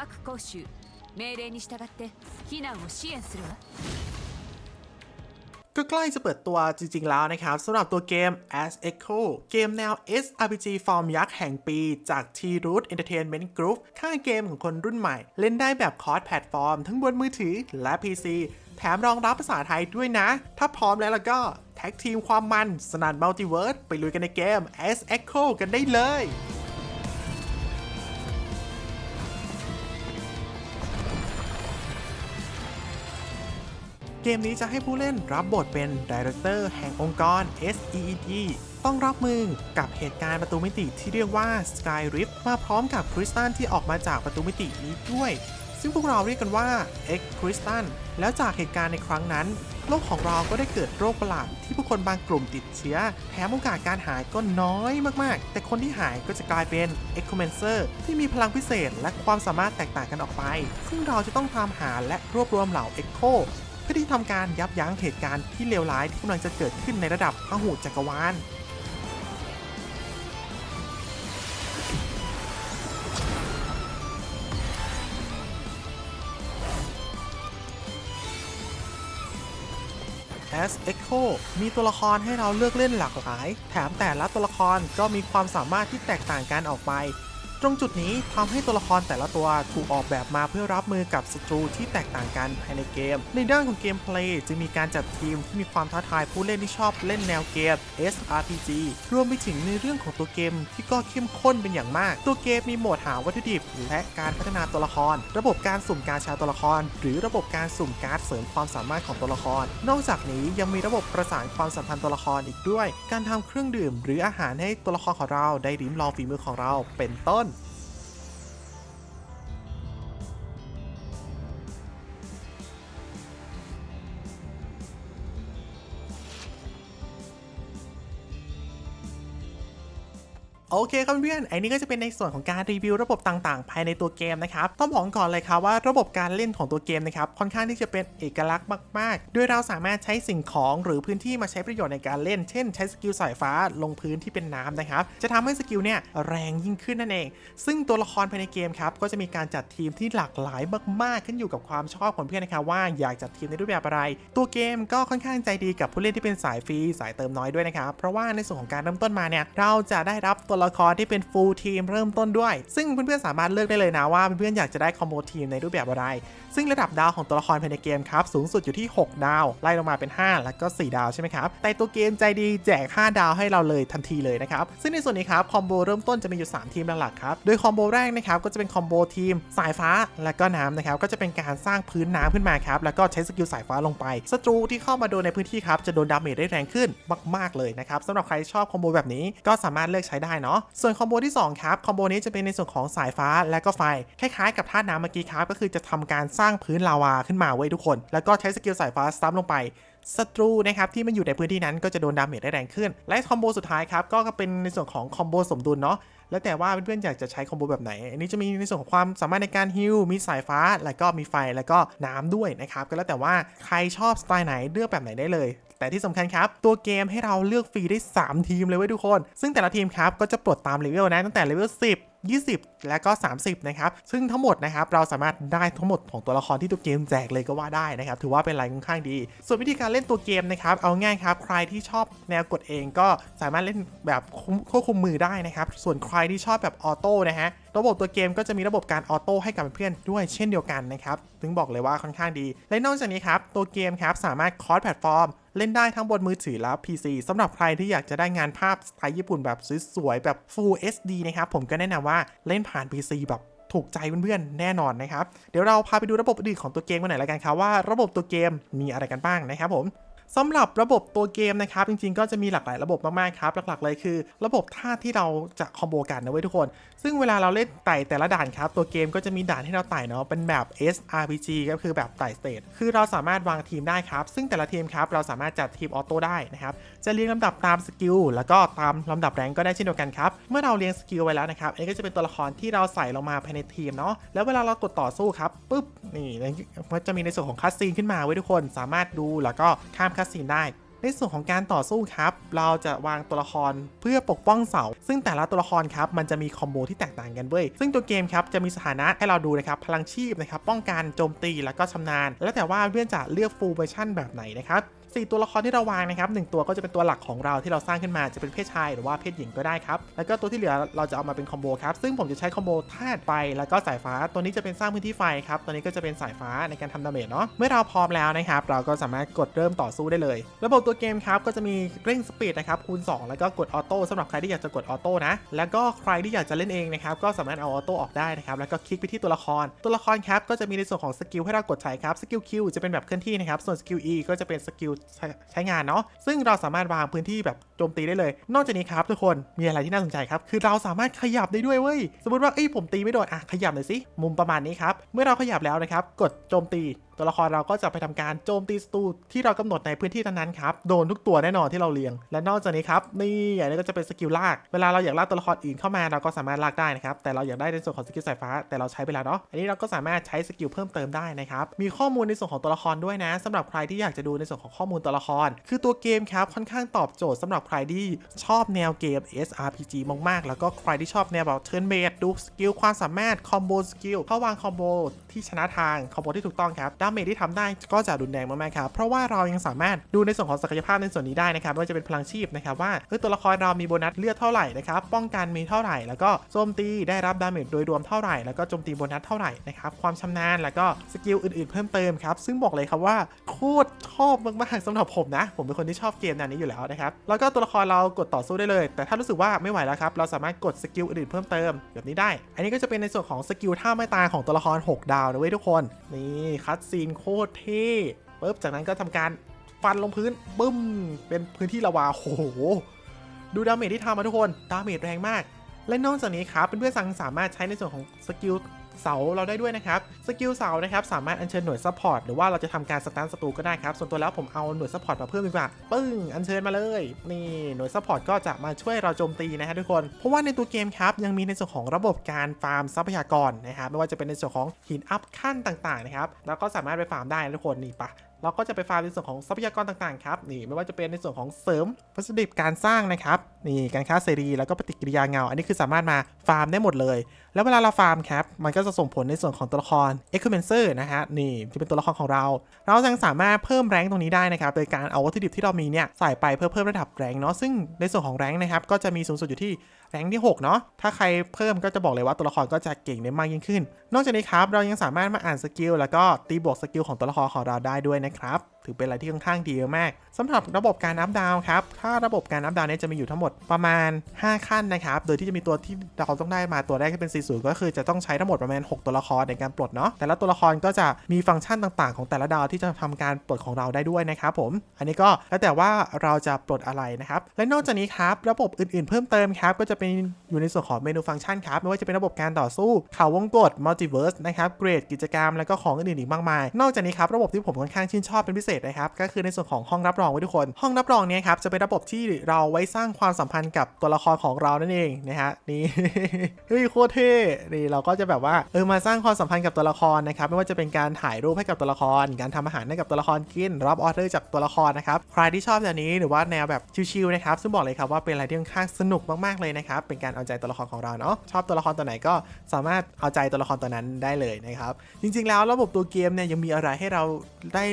各講習命令に従って避難を支援するわ ก็ใกล้จะเปิดตัวจริง ๆ แล้วนะครับสำหรับตัวเกม As Echo เกมแนว SRPG ฟอร์มยักษ์แห่งปีจาก T-Root Entertainment Group ค่ายเกมของคนรุ่นใหม่ เล่นได้แบบคอร์สแพลตฟอร์ม ทั้งบนมือถือและ PC แถมรองรับภาษาไทยด้วยนะ ถ้าพร้อมแล้วล่ะก็ แท็กทีมความมัน สนันมัลติเวิร์สไปลุยกันในเกม As Echo กันได้เลย เกมนี้จะให้ผู้เล่นรับบทเป็นดีเรคเตอร์แห่งองค์กร SEED ต้องรับมือกับเหตุการณ์ประตูมิติที่เรียกว่า Sky Rift มาพร้อมกับคริสตัลที่ออกมาจากประตูมิตินี้ด้วย ซึ่งพวกเราเรียกกันว่า X Crystal แล้วจากเหตุการณ์ในครั้งนั้น โลกของเราก็ได้เกิดโรคประหลาดที่ผู้คนบางกลุ่มติดเชื้อ แถมโอกาสการหายก็น้อยมากๆ แต่คนที่หายก็จะกลายเป็น e c o m e n c e r ที่มีพลังพิเศษและความสามารถแตกต่างกันออกไป ซึ่งเราจะต้องตามหาและรวบรวมเหล่า Echo เพื่อที่ทำการยับยั้งเหตุการณ์ที่เลวร้ายที่กำลังจะเกิดขึ้นในระดับพหุจักรวาล As Echo มีตัวละครให้เราเลือกเล่นหลากหลาย แถมแต่ละตัวละครก็มีความสามารถที่แตกต่างกันออกไป ตรงจุดนี้ทำให้ตัวละครแต่ละตัวถูกออกแบบมาเพื่อรับมือกับศัตรูที่แตกต่างกันภายในเกม ในด้านของเกมเพลย์จึงมีการจัดทีมที่มีความท้าทายผู้เล่นที่ชอบเล่นแนวเกม SRPG รวมไปถึงในเรื่องของตัวเกมที่ก็เข้มข้นเป็นอย่างมาก ตัวเกมมีโหมดหาวัตถุดิบ และการพัฒนาตัวละคร ระบบการสุ่มการชาตัวละคร หรือระบบการสุ่มการ์ดเสริมความสามารถของตัวละคร นอกจากนี้ยังมีระบบประสานความสัมพันธ์ตัวละครอีกด้วย การทำเครื่องดื่ม หรืออาหารให้ตัวละครของเราได้ริมลองฝีมือของเราเป็นต้น โอเคครับเพื่อนไอ้นี่ก็จะเป็นในส่วนของการรีวิวระบบต่างๆ ภายในตัวเกมนะครับ ต้องบอกก่อนเลยครับว่าระบบการเล่นของตัวเกมนะครับค่อนข้างที่จะเป็นเอกลักษณ์มากๆ โดยเราสามารถใช้สิ่งของหรือพื้นที่มาใช้ประโยชน์ในการเล่น เช่น ใช้สกิลสายฟ้าลงพื้นที่เป็นน้ำนะครับ จะทำให้สกิลเนี่ยแรงยิ่งขึ้นนั่นเอง ซึ่งตัวละครภายในเกมครับก็จะมีการจัดทีมที่หลากหลายมากๆ ขึ้นอยู่กับความชอบของเพื่อนนะครับว่าอยากจัดทีมในรูปแบบอะไร ตัวเกมก็ค่อนข้างใจดีกับผู้เล่นที่เป็นสายฟรีสายเติมน้อยด้วยนะครับเพราะว่าในส่วนของการเริ่มต้นมาเนี่ยเราจะได้รับตัวละครที่เป็นฟูลทีมเริ่มต้นด้วย ซึ่งเพื่อนๆสามารถเลือกได้เลยนะว่าเพื่อนๆอยากจะได้คอมโบทีมในรูปแบบอะไร ซึ่งระดับดาวของตัวละครภายในเกมครับสูงสุดอยู่ที่ 6 ดาว ไล่ลงมาเป็น 5 แล้วก็ 4 ดาวใช่ไหมครับ แต่ตัวเกมใจดีแจก 5 ดาวให้เราเลยทันทีเลยนะครับ ซึ่งในส่วนนี้ครับคอมโบเริ่มต้นจะมีอยู่ 3 ทีมหลักๆครับ โดยคอมโบแรกนะครับก็จะเป็นคอมโบทีมสายฟ้าและก็น้ำนะครับก็จะเป็นการสร้างพื้นน้ำขึ้นมาครับแล้วก็ใช้สกิลสายฟ้าลงไปศัตรูที่เข้ามาโดนในพื้นที่ครับจะโดนดาเมจได้แรงขึ้นมาก ๆเลยนะครับสำหรับใครชอบคอมโบแบบนี้ก็สามารถเลือกใช้ได้เนาะส่วนคอมโบที่สองครับ คอมโบนี้จะเป็นในส่วนของสายฟ้าและก็ไฟ คล้ายๆกับท่าน้ำเมื่อกี้ครับ ก็คือจะทำการสร้างพื้นลาวาขึ้นมาไว้ทุกคน แล้วก็ใช้สกิลสายฟ้าซ้ำลงไป ศัตรูนะครับที่มันอยู่ในพื้นที่นั้นก็จะโดนดาเมจได้แรงขึ้น และคอมโบสุดท้ายครับก็เป็นในส่วนของคอมโบสมดุลเนาะแล้วแต่ว่าเพื่อนๆอยากจะใช้คอมโบแบบไหน อันนี้จะมีในส่วนของความสามารถในการฮิลมีสายฟ้า แล้วก็มีไฟแล้วก็น้ำด้วยนะครับก็แล้วแต่ว่าใครชอบสไตล์ไหนเลือกแบบไหนได้เลย แต่ที่สำคัญครับ ตัวเกมให้เราเลือกฟรีได้ 3 ทีมเลยเว้ยทุกคน ซึ่งแต่ละทีมครับก็จะปลดตามเลเวลนะตั้งแต่เลเวล10 20 และก็ 30 นะครับ ซึ่งทั้งหมดนะครับเราสามารถได้ทั้งหมดของตัวละครที่ตัวเกมแจกเลยก็ว่าได้นะครับ ถือว่าเป็นอะไรค่อนข้างดี ส่วนวิธีการเล่นตัวเกมนะครับ เอาง่ายครับ ใครที่ชอบแนวกดเองก็สามารถเล่นแบบควบคุมมือได้นะครับ ส่วนใครที่ชอบแบบออโต้นะฮะ ระบบตัวเกมก็จะมีระบบการออโต้ให้กับเพื่อนด้วยเช่นเดียวกันนะครับ ถึงบอกเลยว่าค่อนข้างดี และนอกจากนี้ครับ ตัวเกมครับสามารถคอร์สแพลตฟอร์ม เล่นได้ทั้งบนมือถือและ PC สำหรับใครที่อยากจะได้งานภาพสไตล์ญี่ปุ่นแบบสวยๆแบบ Full HD นะครับ ผมก็แนะนำว่าเล่นผ่าน PC แบบถูกใจเพื่อนๆ แน่นอนนะครับ เดี๋ยวเราพาไปดูระบบอื่นของตัวเกมกันหน่อยละกันครับว่าระบบตัวเกมมีอะไรกันบ้างนะครับผม สำหรับระบบตัวเกมนะครับ จริงๆ ก็จะมีหลากหลายระบบมากๆครับหลักๆเลยคือ ระบบท่าที่เราจะคอมโบกันนะเว้ยทุกคน ซึ่งเวลาเราเล่นไต่แต่ละด่านครับ ตัวเกมก็จะมีด่านให้เราไต่เนาะเป็นแบบ SRPG ก็คือแบบไต่สเตจคือเราสามารถวางทีมได้ครับ ซึ่งแต่ละทีมครับเราสามารถจัดทีมออโต้ได้นะครับจะเรียงลำดับตามสกิลแล้วก็ตามลำดับแรงก็ได้เช่นเดียวกันครับเมื่อเราเรียงสกิลไว้แล้วนะครับอันนี้ก็จะเป็นตัวละครที่เราใส่ลงมาภายในทีมเนาะแล้วเวลาเรากดต่อสู้ครับปุ๊บนี่มันจะมีในส่วนของคัสซีนขึ้นมาไว้ทุกคนสามารถดูแล้วก็ข้ามคัสซีนได้ ในส่วนของการต่อสู้ครับ เราจะวางตัวละครเพื่อปกป้องเสา ซึ่งแต่ละตัวละครครับมันจะมีคอมโบที่แตกต่างกันเว้ย ซึ่งตัวเกมครับจะมีสถานะให้เราดูนะครับ พลังชีพนะครับ ป้องกัน โจมตี แล้วก็ชำนาญ แล้วแต่ว่าเพื่อนจะเลือกฟูลเวอร์ชั่นแบบไหนนะครับ สี่ตัวละครที่เราวางนะครับหนึ่งตัวก็จะเป็นตัวหลักของเราที่เราสร้างขึ้นมาจะเป็นเพศชายหรือว่าเพศหญิงก็ได้ครับแล้วก็ตัวที่เหลือเราจะเอามาเป็นคอมโบครับซึ่งผมจะใช้คอมโบธาตุไฟแล้วก็สายฟ้าตัวนี้จะเป็นสร้างพื้นที่ไฟครับตัวนี้ก็จะเป็นสายฟ้าในการทำดาเมจเนาะเมื่อเราพร้อมแล้วนะครับเราก็สามารถกดเริ่มต่อสู้ได้เลย ระบบตัวเกมครับก็จะมีเร่งสปีดนะครับคูณ 2 แล้วก็กดออโต้สำหรับใครที่อยากจะกดออโต้นะแล้วก็ใครที่อยากจะเล่นเองนะครับก็สามารถเอาออโต้ออกได้นะครับแล้วก็คลิกไปที่ตัวละคร ตัวละครครับก็จะมีในส่วนของสกิลให้เรากดใช้ครับสกิล Q จะเป็นแบบเคลื่อนที่นะครับส่วนสกิล E ก็จะเป็นสกิลใช้ใชงานเนาะซึ่งเราสามารถวางพื้นที่แบบโจมตีได้เลย นอกจากนี้ครับทุกคนมีอะไรที่น่าสนใจครับ คือเราสามารถขยับได้ด้วยเว้ยสมมติว่าเอ้ผมตีไม่โดนอะขยับหน่อยสิมุมประมาณนี้ครับเมื่อเราขยับแล้วนะครับกดโจมตีตัวละครเราก็จะไปทำการโจมตีศัตรูที่เรากำหนดในพื้นที่นั้นๆครับโดนทุกตัวแน่นอนที่เราเลี้ยง และนอกจากนี้ครับนี่อย่างนี้ก็จะเป็นสกิลลากเวลาเราอยากลากตัวละครอื่นเข้ามาเราก็สามารถลากได้นะครับแต่เราอยากได้ในส่วนของสกิลสายฟ้า แต่เราใช้ไปแล้วเนาะอันนี้เราก็สามารถใช้สกิลเพิ่มเติมได้นะครับมีข้อมูลในส่วนของตัวละครด้วยนะสำหรับใครที่อยากจะดูในส่วนของข้อมูลตัวละคร คือตัวเกมครับค่อนข้างตอบโจทย์สำหรับใครที่ชอบแนวเกม SRPG มากๆ แล้วก็ใครที่ชอบแนวแบบ turn based ดูสกิลความสามารถคอมโบสกิลเขาวางคอมโบที่ชนะทางคอมโบที่ถูกต้องครับดาเมจที่ทำได้ก็จะรุนแรงมากๆครับเพราะว่าเรายังสามารถดูในส่วนของศักยภาพในส่วนนี้ได้นะครับว่าจะเป็นพลังชีพนะครับว่าเออตัวละครเรามีโบนัสเลือดเท่าไหร่นะครับป้องกันมีเท่าไหร่ แล้วก็โจมตีได้รับดาเมจโดยรวมเท่าไหร่แล้วก็โจมตีโบนัสเท่าไหร่นะครับความชำนาญแล้วก็สกิลอื่นๆเพิ่มเติมครับซึ่งบอกเลยครับว่าโคตรชอบมากๆสำหรับผมนะ ผมเป็นคนที่ชอบเกมแนวนี้อยู่แล้วนะครับ แล้วก็ตัวละครเรากดต่อสู้ได้เลย แต่ถ้ารู้สึกว่าไม่ไหวแล้วครับ เราสามารถกดสกิลอื่นเพิ่มเติมแบบนี้ได้ อันนี้ก็จะเป็นในส่วนของสกิลท่าไม่ตายของตัวละคร 6 ดาวนะเว้ยทุกคน นี่คัดซีนโคตรเท่ปุ๊บจากนั้นก็ทำการฟันลงพื้นบึ้ม เป็นพื้นที่ละวาโอ้โห ดูดาเมจที่ทำมาทุกคน ดาเมจแรงมาก และนอกจากนี้ครับเพื่อนๆสังสามารถใช้ในส่วนของสกิล เสาเราได้ด้วยนะครับสกิลเสานะครับสามารถอัญเชิญหน่วยซัพพอร์ตหรือว่าเราจะทำการสตันศัตรูก็ได้ครับส่วนตัวแล้วผมเอาหน่วยซัพพอร์ตมาเพิ่มดีกว่าปึ้งอัญเชิญมาเลย นี่หน่วยซัพพอร์ตก็จะมาช่วยเราโจมตีนะฮะทุกคนเพราะว่าในตัวเกมครับยังมีในส่วนของระบบการฟาร์มทรัพยากรนะครับไม่ว่าจะเป็นในส่วนของหินอัพขั้นต่างๆนะครับแล้วก็สามารถไปฟาร์มได้นะทุกคนนี่ปะเราก็จะไปฟาร์มในส่วนของทรัพยากรต่างๆครับนี่ไม่ว่าจะเป็นในส่วนของเสริมวัสดุการสร้างนะครับ นี่การค้าเสรีแล้วก็ปฏิกิริยาเงา อันนี้คือสามารถมาฟาร์มได้หมดเลย แล้วเวลาเราฟาร์มครับ มันก็จะส่งผลในส่วนของตัวละคร e q u i m e n c e r นะฮะ นี่ที่เป็นตัวละครของเรา เรายังสามารถเพิ่มแรงตรงนี้ได้นะครับ โดยการเอาวัตถุดิบที่เรามีเนี่ยใส่ไปเพื่อเพิ่มระดับแรงเนาะ ซึ่งในส่วนของแรงนะครับ ก็จะมีสูงสุดอยู่ที่แรงที่ 6 เนาะ ถ้าใครเพิ่มก็จะบอกเลยว่าตัวละครก็จะเก่งได้มากยิ่งขึ้น นอกจากนี้ครับ เรายังสามารถมาอ่านสกิลแล้วก็ตีบวกสกิลของตัวละครของเราได้ด้วยนะครับถือเป็นอะไรที่ค่อนข้างดีมากสำหรับระบบการนับดาวครับ ถ้าระบบการนับดาวเนี่ยจะมีอยู่ทั้งหมดประมาณ 5 ขั้นนะครับ โดยที่จะมีตัวที่เราต้องได้มาตัวแรกที่เป็น 40 ก็คือจะต้องใช้ทั้งหมดประมาณ 6 ตัวละครในการปลดเนาะ แต่ละตัวละครก็จะมีฟังก์ชันต่างๆ ของแต่ละดาวที่จะทำการปลดของเราได้ด้วยนะครับผม อันนี้ก็แล้วแต่ว่าเราจะปลดอะไรนะครับ และนอกจากนี้ครับระบบอื่นๆ เพิ่มเติมครับก็จะเป็นอยู่ในส่วนของเมนูฟังก์ชันครับไม่ว่าจะเป็นระบบการต่อสู้ข่าววงกฏมัลติเวิร์สนะครับเกรดกิจกรรมแล้วก็ของอื่นๆอีกมากมาย นอกจากนี้ครับระบบที่ผมค่อนข้างชื่นชอบเป็นพิเศษนะครับก็คือในส่วนของห้องรับรองไว้ทุกคน ห้องรับรองเนี้ครับจะเป็นระบบที่เราไว้สร้างความสัมพันธ์กับตัวละครของเรานั่นเองนะฮะนี่เฮ้ยโคตรเท่นี่เราก็จะแบบว่าเออมาสร้างความสัมพันธ์กับตัวละครนะครับไม่ว่าจะเป็นการถ่ายรูปให้กับตัวละคร การทำอาหารให้กับตัวละครกินรับออเดอร์จากตัวละครนะครับใครที่ชอบแบบนี้หรือว่าแนวแบบชิลๆนะครับซึ่งบอกเลยครับว่าเป็นอะไรที่ค่อนข้างสนุกมากๆเลยนะครับเป็นการเอาใจตัวละครของเราเนาะชอบตัวละครตัวไหนก็สามารถเอาใจตัวละครตัวนั้นได้เลยนะครับจริงๆแล้วระบบตัวเกมเนี่ยยังมีอะไรให้เราได้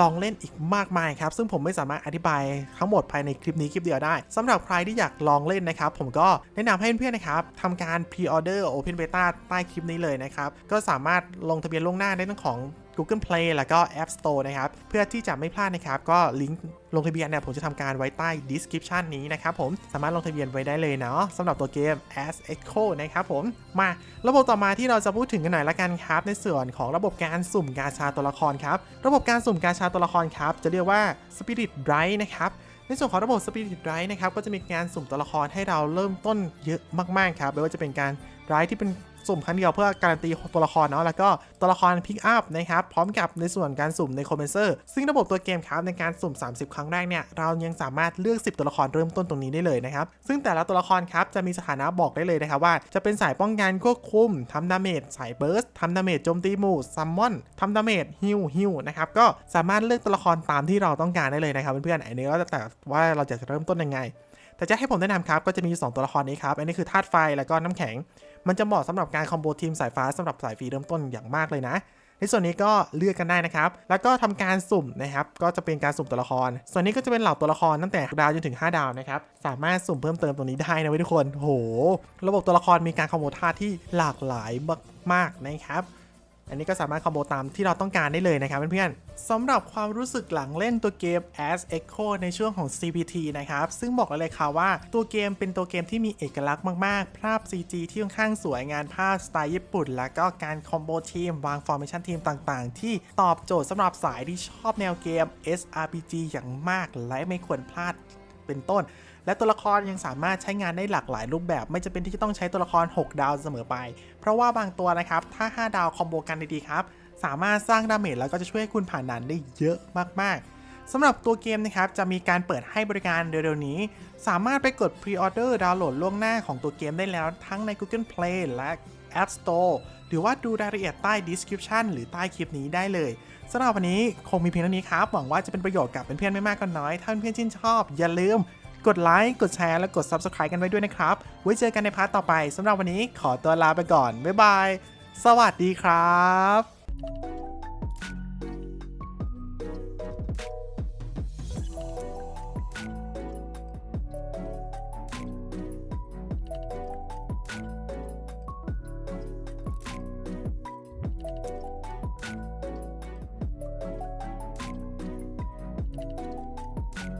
ลองเล่นเล่นอีกมากมายครับ ซึ่งผมไม่สามารถอธิบายทั้งหมดภายในคลิปนี้คลิปเดียวได้สำหรับใครที่อยากลองเล่นนะครับ ผมก็แนะนำให้เพื่อนๆนะครับทำการ pre-order Open Beta ใต้คลิปนี้เลยนะครับ ก็สามารถลงทะเบียนล่วงหน้าได้ทั้งของ Google Play แล้วก็ App Store นะครับ เพื่อที่จะไม่พลาดนะครับ ก็ลิงก์ลงทะเบียนเนี่ยผมจะทำการไว้ใต้ description นี้นะครับผมสามารถลงทะเบียนไว้ได้เลยเนาะสำหรับตัวเกม As Echo นะครับผมมาระบบต่อมาที่เราจะพูดถึงกันหน่อยละกันครับ ในส่วนของระบบการสุ่มกาชาตัวละครครับ ระบบการสุ่มกาชาตัวละครครับ จะเรียกว่า Spirit Bright นะครับในส่วนของระบบ Spirit r i g h t นะครับก็จะมีการสุ่มตัวละครให้เราเริ่มต้นเยอะมากๆครับไม่ว่าจะเป็นการ r i g h t ที่เป็น สุ่มครั้งเดียวเพื่อการันตีตัวละครเนาะแล้วก็ตัวละครพิกอัพนะครับพร้อมกับในส่วนการสุ่มในคอมเมนเซอร์ซึ่งระบบตัวเกมครับในการสุ่ม 30 ครั้งแรกเนี่ยเรายังสามารถเลือก 10 ตัวละครเริ่มต้นตรงนี้ได้เลยนะครับซึ่งแต่ละตัวละครครับจะมีสถานะบอกได้เลยนะครับว่าจะเป็นสายป้องกันควบคุมทำดาเมจสายเบิร์สทำดาเมจโจมตีหมู่ซัมมอนทำดาเมจฮิวฮิวนะครับก็สามารถเลือกตัวละครตามที่เราต้องการได้เลยนะครับเพื่อนๆอันนี้ก็จะแต่ว่าเราจะเริ่มต้นยังไง แต่จะให้ผมแนะนำครับก็จะมีอยู่สองตัวละครนี้ครับ อันนี้คือธาตุไฟแล้วก็น้ำแข็ง มันจะเหมาะสำหรับการคอมโบทีมสายฟ้าสำหรับสายฟรีเริ่มต้นอย่างมากเลยนะ ในส่วนนี้ก็เลือกกันได้นะครับ แล้วก็ทำการสุ่มนะครับ ก็จะเป็นการสุ่มตัวละคร ส่วนนี้ก็จะเป็นเหล่าตัวละครตั้งแต่ดาวจนถึง 5 ดาวนะครับ สามารถสุ่มเพิ่มเติมตรงนี้ได้นะเว้ยทุกคนโห ระบบตัวละครมีการคอมโบท่าที่หลากหลายมากๆนะครับ อันนี้ก็สามารถคอมโบตามที่เราต้องการได้เลยนะครับเพื่อนๆสำหรับความรู้สึกหลังเล่นตัวเกม As Echo ในช่วงของ CPT นะครับ ซึ่งบอกเลยค่ะว่าตัวเกมเป็นตัวเกมที่มีเอกลักษณ์มากๆ ภาพ CG ที่ค่อนข้างสวยงานภาพสไตล์ญี่ปุ่น แล้วก็การคอมโบทีม วางฟอร์เมชันทีมต่างๆ ที่ตอบโจทย์สำหรับสายที่ชอบแนวเกม SRPG อย่างมากและไม่ควรพลาดเป็นต้น และตัวละครยังสามารถใช้งานได้หลากหลายรูปแบบ ไม่จำเป็นที่จะต้องใช้ตัวละคร 6 ดาวเสมอไป เพราะว่าบางตัวนะครับ ถ้า 5 ดาวคอมโบกันดีๆครับ สามารถสร้างดาเมจแล้วก็จะช่วยคุณผ่านด่านได้เยอะมากๆสำหรับตัวเกมนะครับ จะมีการเปิดให้บริการเร็วๆนี้ สามารถไปกด Pre-order ดาวน์โหลดล่วงหน้าของตัวเกมได้แล้วทั้งใน Google Play และ App Store หรือว่าดูรายละเอียดใต้ description หรือใต้คลิปนี้ได้เลยสำหรับวันนี้คงมีเพียงเท่านี้ครับ หวังว่าจะเป็นประโยชน์กับเพื่อนๆไม่มากก็น้อย ถ้าเพื่อนๆชื่นชอบ อย่าลืม กดไลค์กดแชร์และกด Subscribe กันไว้ด้วยนะครับ ไว้เจอกันในพาร์ทต่อไปสำหรับวันนี้ขอตัวลาไปก่อน บ๊ายบาย สวัสดีครับ